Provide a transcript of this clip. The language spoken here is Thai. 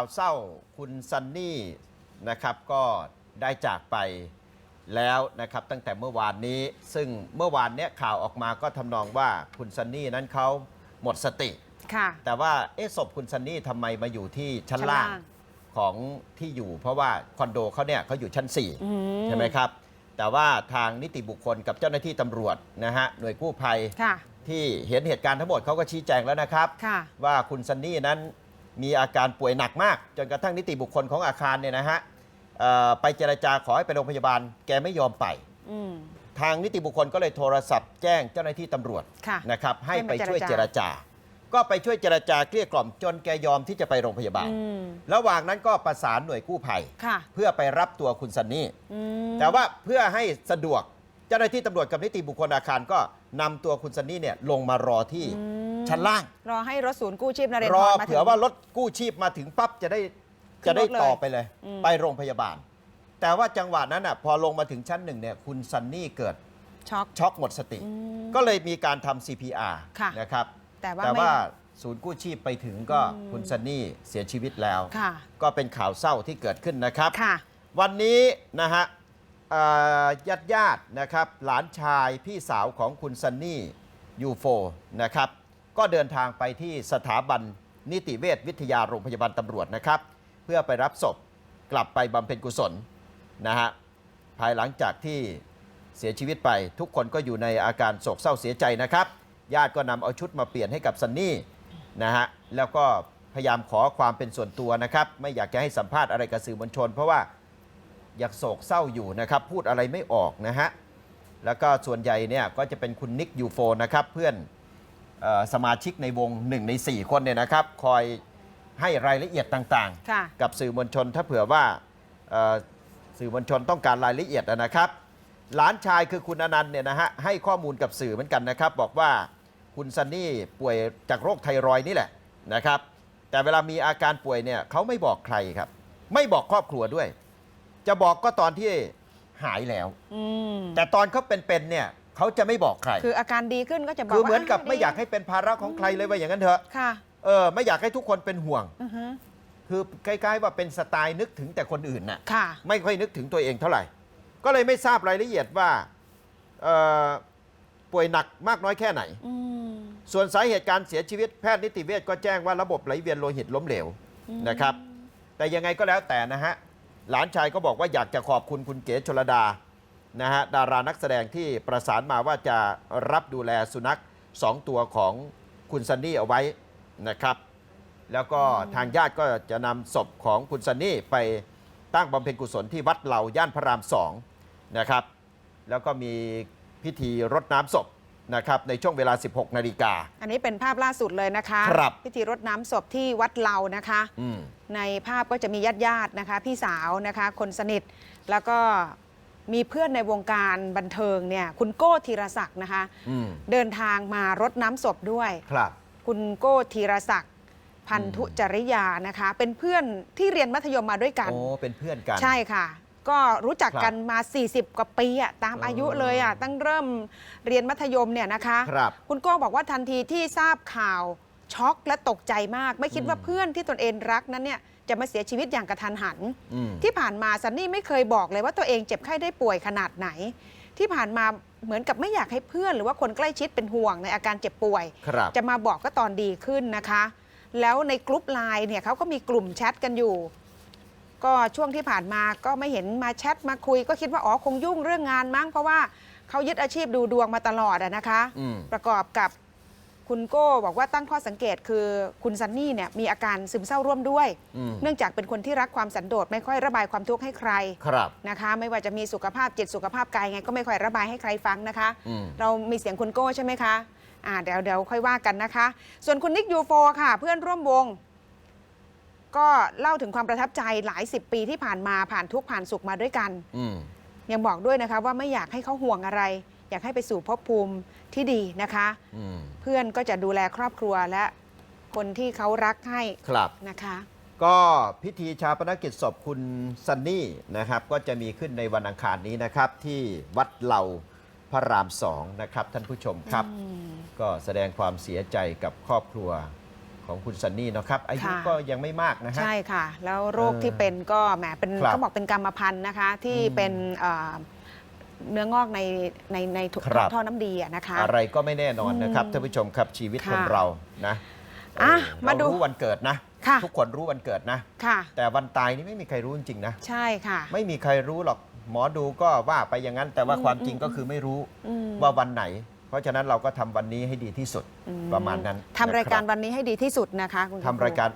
ข่าวเศร้าคุณซันนี่นะครับก็ได้จากไปแล้วนะครับตั้งแต่เมื่อวานนี้ ซึ่งเมื่อวานเนี้ยข่าวออกมาก็ทำนองว่าคุณซันนี่นั้นเขาหมดสติ ค่ะ แต่ว่าเอ๊ะศพคุณซันนี่ทำไมมาอยู่ที่ชั้นชั้นล่าล่างงของที่อยู่ เพราะว่าคอนโดเขาเนี่ยเขาอยู่ชั้น อื4ใช่ไหมครับ แต่ว่าทางนิติบุคคลกับเจ้าหน้าที่ตำรวจนะฮะหน่วยกู้ภัย ค่ะ ที่เห็นเหตุการณ์ทั้งหมดเขาก็ชี้แจงแล้วนะครับ ค่ะ ว่าคุณซันนี่นั้น มีอาการป่วยหนักมาก จนกระทั่งนิติบุคคลของอาคารเนี่ยนะฮะเอ่อไปเจรจาขอให้ไปโรงพยาบาล แกไม่ยอมไป อืม ทางนิติบุคคลก็เลยโทรศัพท์แจ้งเจ้าหน้าที่ตำรวจค่ะนะครับให้ให้ไปมาช่วยเจเจรรจา จา ก็ไปช่วยเจรจาเกลี้ยกล่อมจนแกยอมที่จะไปโรงพยาบาล อืม ระหว่างนั้นก็ประสานหน่วยกู้ภัย ค่ะ เพื่อไปรับตัวคุณซันนี่ อืม แต่ว่าเพื่อให้สะดวกเจ้าหน้าที่ตำรวจกับนิติบุคคลอาคารก็นำตัวคุณซันนี่เนี่ยลงมารอที่อืม ชั้นล่าง รอให้รถศูนย์กู้ชีพนเรนทรอรมาถึง เผื่อว่ารถกู้ชีพมาถึงปั๊บจะได้ขึ้จะนรถได้เลยต่อไปเลยอืม ไปโรงพยาบาล แต่ว่าจังหวะนั้นอะพอลงมาถึงชั้นหนึ่งเนี่ยคุณซันนี่เกิดช็อก ช็อกหมดสติ อืมก็เลยมีการทำ CPR ค่ะ นะครับ แต่ว่าแต่ไม่ ว่าศูนย์กู้ชีพไปถึงก็อืม คุณซันนี่เสียชีวิตแล้ว ค่ะ ก็เป็นข่าวเศร้าที่เกิดขึ้นนะครับ ค่ะ วันนี้นะฮะญาติญาติๆนะครับ หลานชายพี่สาวของคุณซันนี่ยูโฟนะครับ ก็เดินทางไปที่สถาบันนิติเวชวิทยาโรงพยาบาลตำรวจนะครับ เพื่อไปรับศพกลับไปบำเพ็ญกุศลนะฮะภายหลังจากที่เสียชีวิตไป ทุกคนก็อยู่ในอาการโศกเศร้าเสียใจนะครับ ญาติก็นำเอาชุดมาเปลี่ยนให้กับซันนี่นะฮะแล้วก็พยายามขอความเป็นส่วนตัวนะครับ ไม่อยากจะให้สัมภาษณ์อะไรกับสื่อมวลชน เพราะว่าอยากโศกเศร้าอยู่นะครับ พูดอะไรไม่ออกนะฮะแล้วก็ส่วนใหญ่เนี่ยก็จะเป็นคุณนิกยูโฟนะครับเพื่อน สมาชิกในวง 1 ใน 4 คนเนี่ยนะครับ คอยให้รายละเอียดต่างค่ะ ๆ กับสื่อมวลชนถ้าเผื่อว่าเอ่อสื่อมวลชนต้องการรายละเอียดนะครับ หลานชายคือคุณอนันต์เนี่ยนะฮะให้ข้อมูลกับสื่อเหมือนกันนะครับ บอกว่าคุณซันนี่ป่วยจากโรคไทรอยด์นี่แหละนะครับ แต่เวลามีอาการป่วยเนี่ยเขาไม่บอกใครครับ ไม่บอกครอบครัวด้วย จะบอกก็ตอนที่หายแล้ว อืมแต่ตอนเขาเป็นๆเนี่ย เขาจะไม่บอกใคร คืออาการดีขึ้นก็จะบอกคือว่าเหมือนกับดีไม่อยากให้เป็นภาระของใครเลยว่าอย่างนั้นเถอะค่ะเออไม่อยากให้ทุกคนเป็นห่วงอือฮึคือคล้ายๆว่าเป็นสไตล์นึกถึงแต่คนอื่นน่ะค่ะ ไม่ค่อยนึกถึงตัวเองเท่าไหร่ ก็เลยไม่ทราบรายละเอียดว่าเอ่อป่วยหนักมากน้อยแค่ไหน อืมส่วนสาเหตุการเสียชีวิตแพทย์นิติเวชก็แจ้งว่าระบบไหลเวียนโลหิตล้มเหลวนะครับ แต่ยังไงก็แล้วแต่นะฮะ หลานชายก็บอกว่าอยากจะขอบคุณคุณเก๋ชลดา นะฮะดารานักแสดงที่ประสานมาว่าจะรับดูแลสุนัขสองตัวของคุณซันนี่เอาไว้นะครับ แล้วก็ทางญาติก็จะนำศพของคุณซันนี่ไปตั้งบำเพ็ญกุศลที่วัดเหล่าย่านพระรามสองนะครับ แล้วก็มีพิธีรดน้ำศพนะครับในช่วงเวลา 16 นาฬิกา อันนี้เป็นภาพล่าสุดเลยนะคะ ครับพิธีรดน้ำศพที่วัดเหลานะคะ อืม ในภาพก็จะมีญาติญาติๆนะคะ พี่สาวนะคะ คนสนิท แล้วก็ มีเพื่อนในวงการบันเทิงเนี่ยคุณโก้ธีรศักดิ์นะคะ อืมเดินทางมารดน้ำศพด้วย ครับ คุณโก้ธีรศักดิ์พันธุจริยานะคะ เป็นเพื่อนที่เรียนมัธยมมาด้วยกัน โอ้ เป็นเพื่อนกัน ใช่ค่ะ ก็รู้จักครับกันมา 40 กว่าปีอะตามเออออายุเลยอะตั้งเริ่มเรียนมัธยมเนี่ยนะคะครับคุณโก้บอกว่าทันทีที่ทราบข่าวช็อกและตกใจมาก ไม่คิดว่าอืม เพื่อนที่ตนเองรักนั้นเนี่ย จะมาเสียชีวิตอย่างกระทันหัน อืม ที่ผ่านมาซันนี่ไม่เคยบอกเลยว่าตัวเองเจ็บไข้ได้ป่วยขนาดไหน ที่ผ่านมาเหมือนกับไม่อยากให้เพื่อน หรือว่าคนใกล้ชิดเป็นห่วงในอาการเจ็บป่วย ครับ จะมาบอกก็ตอนดีขึ้นนะคะ แล้วในกลุ่มไลน์เนี่ยเขาก็มีกลุ่มแชทกันอยู่ ก็ช่วงที่ผ่านมาก็ไม่เห็นมาแชทมาคุย ก็คิดว่าอ๋อคงยุ่งเรื่องงานมั้งเพราะว่าเขายึดอาชีพดูดวงมาตลอดอะนะคะ อืม ประกอบกับ คุณโก้บอกว่าตั้งข้อสังเกตคือคุณซันนี่เนี่ยมีอาการซึมเศร้าร่วมด้วย อืม เนื่องจากเป็นคนที่รักความสันโดษไม่ค่อยระบายความทุกข์ให้ใครครับ นะคะ ไม่ว่าจะมีสุขภาพจิตสุขภาพกายไงก็ไม่ค่อยระบายให้ใครฟังนะคะ อืม เรามีเสียงคุณโก้ใช่ไหมคะอ่าเดี๋ยวเดี๋ยวค่อยว่ากันนะคะ ส่วนคุณนิกยูโฟค่ะ เพื่อนร่วมวง ก็เล่าถึงความประทับใจหลายสิบปีที่ผ่านมาผ่านทุกข์ผ่านสุขมาด้วยกัน อืม ยังบอกด้วยนะคะว่าไม่อยากให้เขาห่วงอะไร อยากให้ไปสู่ภพภูมิที่ดีนะคะอืมเพื่อนก็จะดูแลครอบครัวและคนที่เขารักให้ครับนะคะ ก็พิธีชาปนกิจศพคุณซันนี่นะครับ ก็จะมีขึ้นในวันอังคารนี้นะครับ ที่วัดเหล่าพระรามสองนะครับ ท่านผู้ชมครับ อืม ก็แสดงความเสียใจกับครอบครัวของคุณซันนี่นะครับ อายุค่ะ ก็ยังไม่มากนะฮะ ใช่ค่ะ แล้วโรคเออที่เป็นก็แหมเป็นครับเขาบอกเป็นกรรมพันธุ์นะคะ ที่อืมเป็นเอ่อ เนื้องอกในในในถุครับ ท่อน้ำดีอะนะคะ อะไรก็ไม่แน่นอนนะครับอืมท่านผู้ชมครับชีวิตค่ะคนเรานะอะเออมาดูเรารู้วันเกิดนะ ค่ะ ทุกคนรู้วันเกิดนะ ค่ะ แต่วันตายนี่ไม่มีใครรู้จริงๆนะ ใช่ค่ะ ไม่มีใครรู้หรอกหมอดูก็ว่าไปอย่างนั้น แต่ว่าอืมความจริงอืม ก็คือไม่รู้อืมว่าวันไหน เพราะฉะนั้นเราก็ทำวันนี้ให้ดีที่สุดอืประมาณนั้นทำรายการนะคบวันนี้ให้ดีที่สุดนะคะคุณทำรายการ